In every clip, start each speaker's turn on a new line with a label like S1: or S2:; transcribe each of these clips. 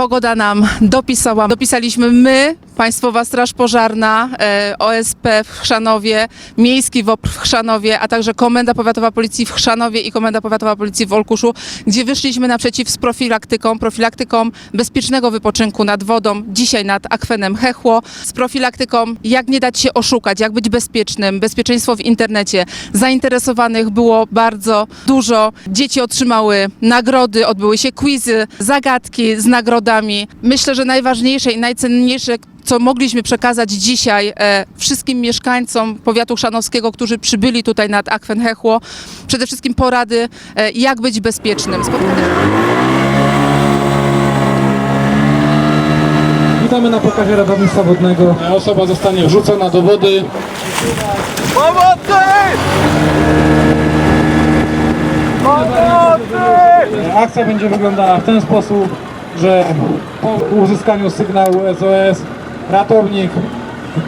S1: Pogoda nam dopisała. Dopisaliśmy my, Państwowa Straż Pożarna, e, OSP w Chrzanowie, Miejski WOPR w Chrzanowie, a także Komenda Powiatowa Policji w Chrzanowie i Komenda Powiatowa Policji w Olkuszu, gdzie wyszliśmy naprzeciw z profilaktyką, profilaktyką bezpiecznego wypoczynku nad wodą, dzisiaj nad akwenem Hechło, z profilaktyką jak nie dać się oszukać, jak być bezpiecznym, bezpieczeństwo w internecie. Zainteresowanych było bardzo dużo. Dzieci otrzymały nagrody, odbyły się quizy, zagadki z nagrodami. Myślę, że najważniejsze i najcenniejsze, co mogliśmy przekazać dzisiaj e, wszystkim mieszkańcom powiatu chrzanowskiego, którzy przybyli tutaj nad Akwen Hechło, przede wszystkim porady, e, jak być bezpiecznym.
S2: Witamy na pokazie ratownictwa wodnego. Osoba zostanie wrzucona do wody. Akcja będzie wyglądała w ten sposób, że po uzyskaniu sygnału SOS ratownik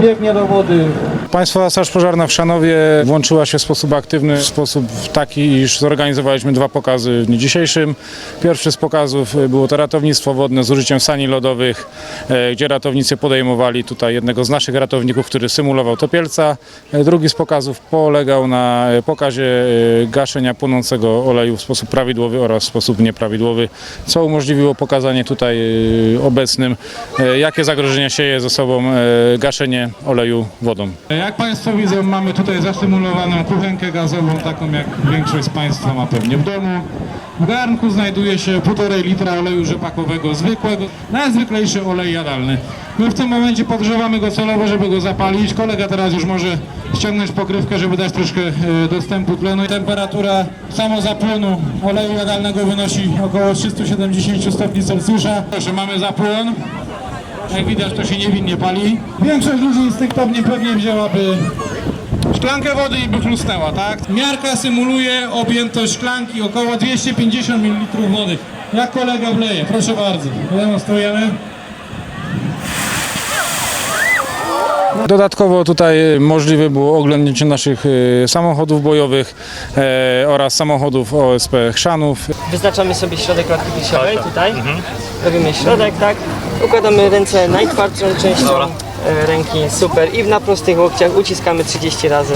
S2: biegnie do wody,
S3: Państwowa Straż Pożarna w Szanowie włączyła się w sposób aktywny, w sposób taki, iż zorganizowaliśmy dwa pokazy w dniu dzisiejszym. Pierwszy z pokazów e, było to ratownictwo wodne z użyciem sani lodowych, e, gdzie ratownicy podejmowali tutaj jednego z naszych ratowników, który symulował topielca. E, Drugi z pokazów polegał na pokazie gaszenia płonącego oleju w sposób prawidłowy oraz w sposób nieprawidłowy, co umożliwiło pokazanie tutaj obecnym, jakie zagrożenia sieje ze sobą gaszenie oleju wodą.
S2: Jak Państwo widzą, mamy tutaj zasymulowaną kuchenkę gazową, taką jak większość z Państwa ma pewnie w domu. W garnku znajduje się 1,5 litra oleju rzepakowego zwykłego, najzwyklejszy olej jadalny. My w tym momencie podgrzewamy go celowo, żeby go zapalić. Kolega teraz już może ściągnąć pokrywkę, żeby dać troszkę e, dostępu tlenu. Temperatura samozapłonu oleju jadalnego wynosi około 370 stopni Celsjusza. Proszę, mamy zapłon. Jak widać to się niewinnie pali. Większość ludzi instynktownie pewnie wzięłaby szklankę wody i by chlusnęła, tak? Miarka symuluje objętość szklanki około 250 ml wody. Jak kolega wleje, proszę bardzo. Demonstrujemy.
S3: Dodatkowo tutaj możliwe było oglądnięcie naszych e, samochodów bojowych e, oraz samochodów OSP Chrzanów.
S4: Wyznaczamy sobie środek klatki piersiowej tutaj. Robimy środek, tak. Układamy ręce najtwardszą częścią e, ręki, super. I na prostych łokciach uciskamy 30 razy.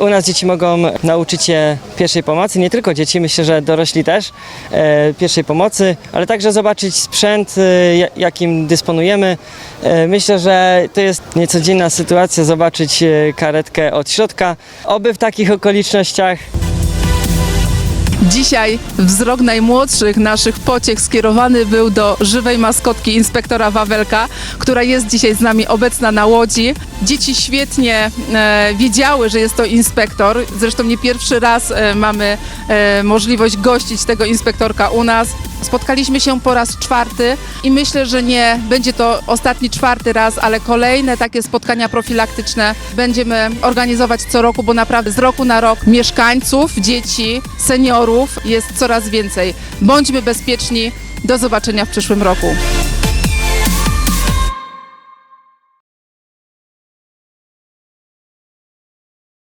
S4: U nas dzieci mogą nauczyć się pierwszej pomocy, nie tylko dzieci, myślę, że dorośli też e, pierwszej pomocy, ale także zobaczyć sprzęt, e, ja- jakim dysponujemy. E, myślę, że to jest niecodzienna sytuacja zobaczyć e, karetkę od środka. Oby w takich okolicznościach
S1: Dzisiaj wzrok najmłodszych naszych pociech skierowany był do żywej maskotki inspektora Wawelka, która jest dzisiaj z nami obecna na łodzi. Dzieci świetnie e, wiedziały, że jest to inspektor. Zresztą nie pierwszy raz e, mamy e, możliwość gościć tego inspektorka u nas. Spotkaliśmy się po raz czwarty i myślę, że nie będzie to ostatni czwarty raz, ale kolejne takie spotkania profilaktyczne będziemy organizować co roku, bo naprawdę z roku na rok mieszkańców, dzieci, seniorów jest coraz więcej. Bądźmy bezpieczni. Do zobaczenia w przyszłym roku.